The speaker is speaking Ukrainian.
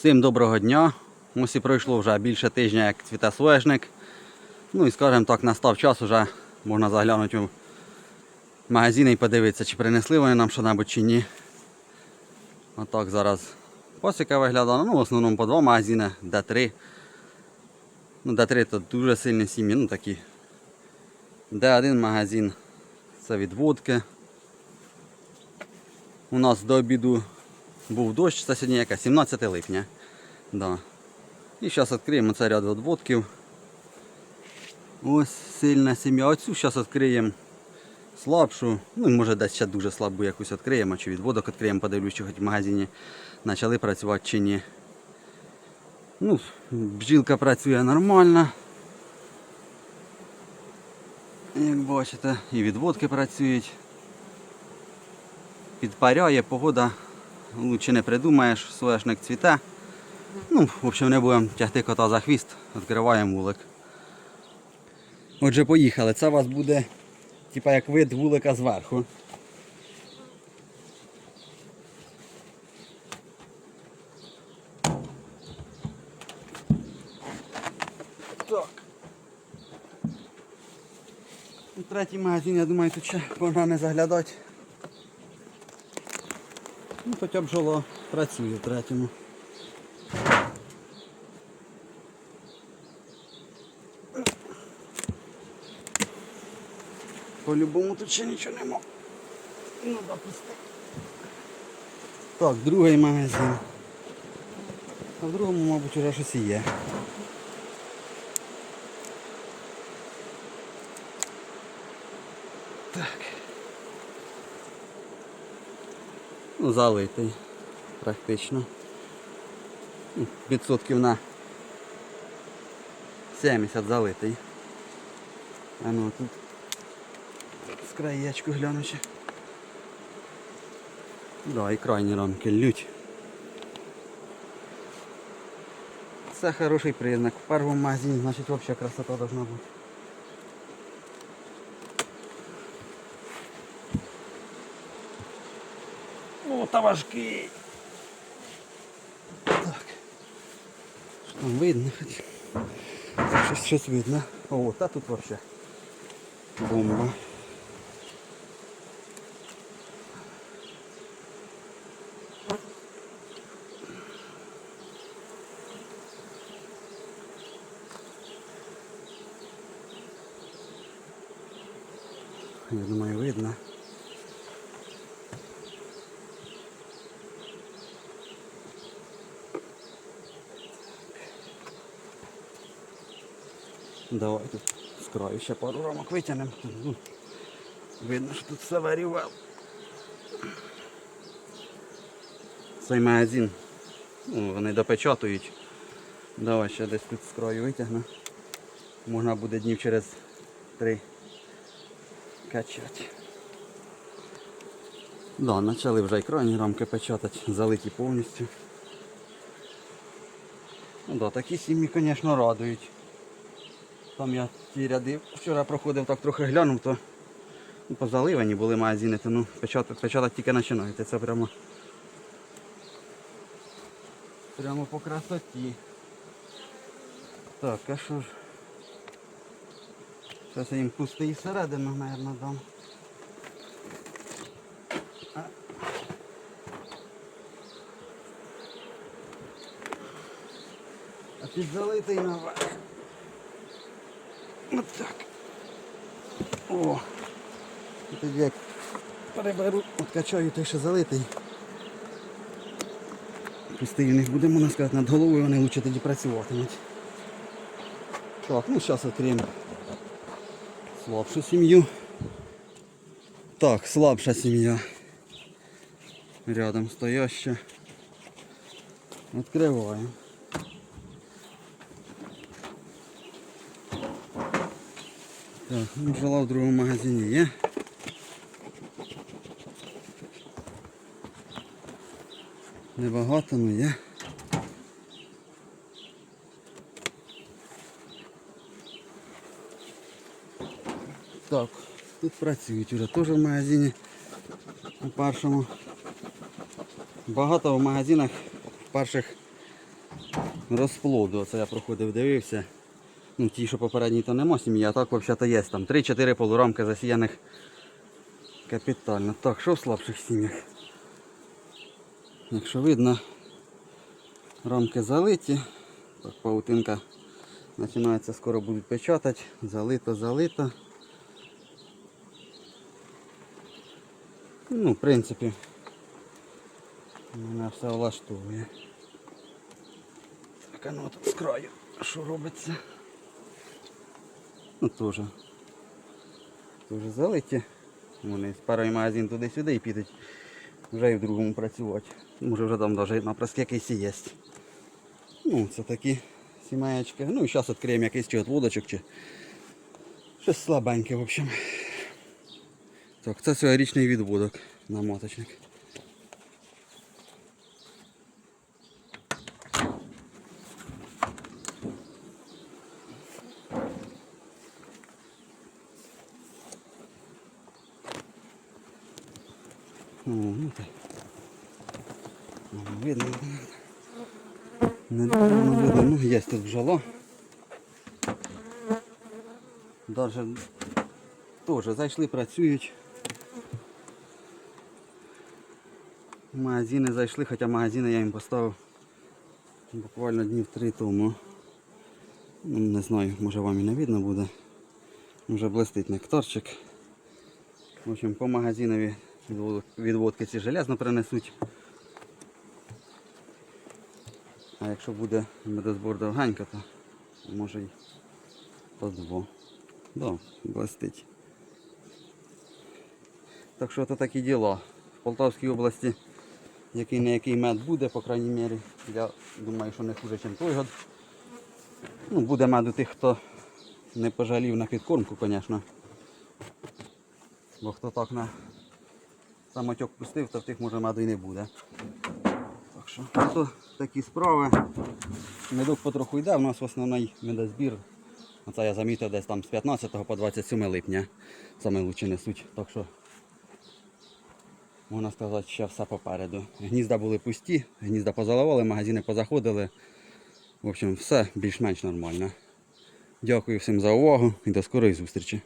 Всім доброго дня. Ось і пройшло вже більше тижня, як цвіте соняшник. Ну і скажімо так, настав час уже можна заглянути у магазини і подивитися, чи принесли вони нам що-небудь чи ні. Отак зараз посіка виглядає. Ну, в основному по два магазини, де три. Ну, де три то дуже сильні сім'ї, ну такі. Де один магазин це від водки. У нас до обіду був дощ, це сьогодні яка? 17 липня. Да. І зараз відкриємо цей ряд водводків. Ось сильна сім'я. Оцю зараз відкриємо слабшу. Ну, може десь ще дуже слабу якусь відкриємо, чи відводок відкриємо, подивлюсь, чи хоч в магазині почали працювати чи ні. Ну, бджілка працює нормально. Як бачите, і відводки працюють. Підпаряє, погода лучше не придумаєш, соняшник цвіте. Ну, в общем, не будемо тягти кота за хвіст, відкриваємо вулик. Отже, поїхали. Це у вас буде типа як вид вулика зверху. Ну, Третій магазин, я думаю, тут ще можна не заглядати. Ну, хоча б бджола працює в третьому. По-любому тут ще нічого нема. Ну, допусти. Так, другий магазин. А в другому, мабуть, вже щось і є. Так. Ну, залитий практично. Ну, Відсотків на 70 залитий. А ну тут з краєчку глянучи. Да, і крайні рамки лють. Це хороший признак. В першому магазині, значить взагалі красота должна бути. Та важкий. Так. Що там видно хоч? Щось, щось видно. О, та тут вообще бомба. Я думаю, видно. Давай тут з краю ще пару рамок витягнемо. Видно, що тут все варював. Цей магазин. Ну, вони допечатують. Давай ще десь тут з краю витягну. Можна буде днів через три качати. Да, почали вже і крайні рамки печатати, залиті повністю. Ну да, такі сім'ї, звісно, радують. Там я ті ряди вчора проходив, так трохи глянув, то ну, позаливані були магазини, то ну, печатати, печатати тільки починаєте. Це прямо прямо по красоті. Так, а що ж? Зараз я їм пустий всередину, мабуть, дам. А. А під залитий наверх. От так. О. І тоді як переберу, откачаю той, що залитий. Пустий у них буде, можна сказати, над головою вони лучше тоді працюватимуть. Так, ну зараз відкриємо слабшу сім'ю. Так, слабша сім'я. Рядом стояща. Відкриваємо. Так, ну, бджола в другому магазині є. Небагато, але є. Так, тут працюють вже теж в магазині у першому. Багато в магазинах перших розплоду. Оце я проходив, дивився. Ну, ті, що попередні, то нема сім'ї, а так взагалі є там 3-4 полурамки засіяних капітально. Так, що в слабших сім'ях? Якщо видно, рамки залиті. Так, паутинка починається, скоро будуть печатати. Залито, залито. Ну, в принципі, мене все влаштовує. Так, а ну тут з краю, що робиться? Ну теж. Теж залиті. Вони з парою магазин туди-сюди і підуть вже і в другому працювати. Може вже там навіть напраск якийсь і є. Ну, це такі сімеєчки. Ну і зараз відкриємо якийсь чи отводочок, чи щось слабеньке, в общем. Так, це цьогорічний відводок на моточник. О, ну так. Ну, Видно. Не, не видно. Ну, є тут бджола. Даже теж зайшли, працюють. Магазини зайшли, хоча магазини я їм поставив буквально днів три тому. Ну, не знаю, може вам і не видно буде. Вже блистить нектарчик. В общем, по магазинові відводки ці железно принесуть. А якщо буде медозбор довгенько, то може й по два. Да. Так що це такі діла. В Полтавській області який не який мед буде, по крайній мірі. Я думаю, що не хуже, ніж той год. Ну, буде мед у тих, хто не пожалів на підкормку, звісно. Бо хто так на самотьок пустив, то в тих може меду і не буде. Так що то такі справи. Медок потроху йде, у нас основний медозбір. Оце я замітив десь там з 15 по 27 липня. Саме лучше несуть. Так що можна сказати, що все попереду. Гнізда були пусті, гнізда позаливали, магазини позаходили. В общем, все більш-менш нормально. Дякую всім за увагу і до скорої зустрічі.